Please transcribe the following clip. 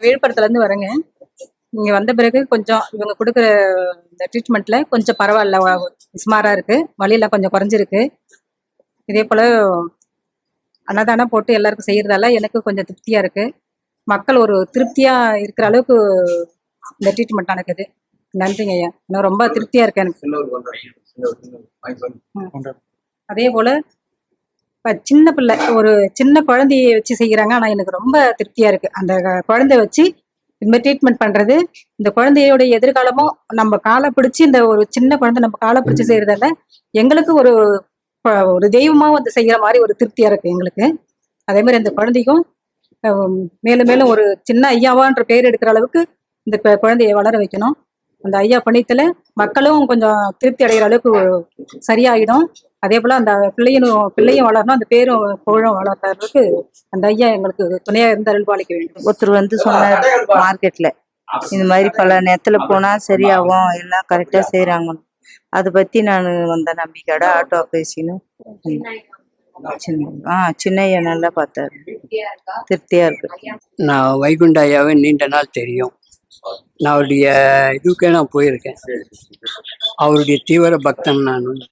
விழுப்புரத்துலேருந்து வரேங்க. இங்கே வந்த பிறகு கொஞ்சம் இவங்க கொடுக்குற இந்த ட்ரீட்மெண்ட்டில் கொஞ்சம் பரவாயில்ல சுமாராக இருக்குது வலியெல்லாம் கொஞ்சம் குறைஞ்சிருக்கு. இதே போல் அன்னதானம் போட்டு எல்லாருக்கும் செய்கிறதால எனக்கு கொஞ்சம் திருப்தியாக இருக்குது மக்கள் ஒரு திருப்தியாக இருக்கிற அளவுக்கு இந்த ட்ரீட்மெண்ட் நடக்குது. நன்றிங்க ஐயா. நான் ரொம்ப திருப்தியாக இருக்கேன் எனக்கு. அதே போல் இப்போ சின்ன பிள்ளை ஒரு சின்ன குழந்தைய வச்சு செய்கிறாங்க ஆனால் எனக்கு ரொம்ப திருப்தியாக இருக்குது அந்த குழந்தைய வச்சு இந்த மாதிரி ட்ரீட்மெண்ட் பண்ணுறது இந்த குழந்தையோட எதிர்காலமும் நம்ம காலை பிடிச்சி இந்த ஒரு சின்ன குழந்தை நம்ம காலை பிடிச்சி செய்கிறதால எங்களுக்கு ஒரு ஒரு தெய்வமாக வந்து செய்கிற மாதிரி ஒரு திருப்தியாக இருக்குது எங்களுக்கு. அதே மாதிரி அந்த குழந்தைக்கும் மேலும் மேலும் ஒரு சின்ன ஐயாவான்ற பேர் எடுக்கிற அளவுக்கு இந்த குழந்தைய வளர வைக்கணும். அந்த ஐயா பணியத்தில் மக்களும் கொஞ்சம் திருப்தி அடைகிற அளவுக்கு சரியாயிடும். அதே போல அந்த பிள்ளையும் பிள்ளையும் வளரணும் அந்த பேரும் புகழும் வளர்ற அளவுக்கு அந்த ஐயா எங்களுக்கு துணையா இருந்து அருள்பாலிக்க வேண்டும். ஒருத்தர் வந்து சொன்னார் மார்க்கெட்ல. இந்த மாதிரி பல நேரத்துல போனா சரியாகும் எல்லாம் கரெக்டா செய்யறாங்க அதை பத்தி நான் வந்த நம்பிக்கையோட ஆட்டோ பேசின்னு சின்ன ஆ சின்னையா நல்லா பார்த்தாரு. திருப்தியா இருக்கு. நான் வைகுண்ட ஐயாவை நீண்ட நாள் தெரியும். நான் அவருடைய இதுக்கே நான் போயிருக்கேன். அவருடைய தீவிர பக்தன் நான்.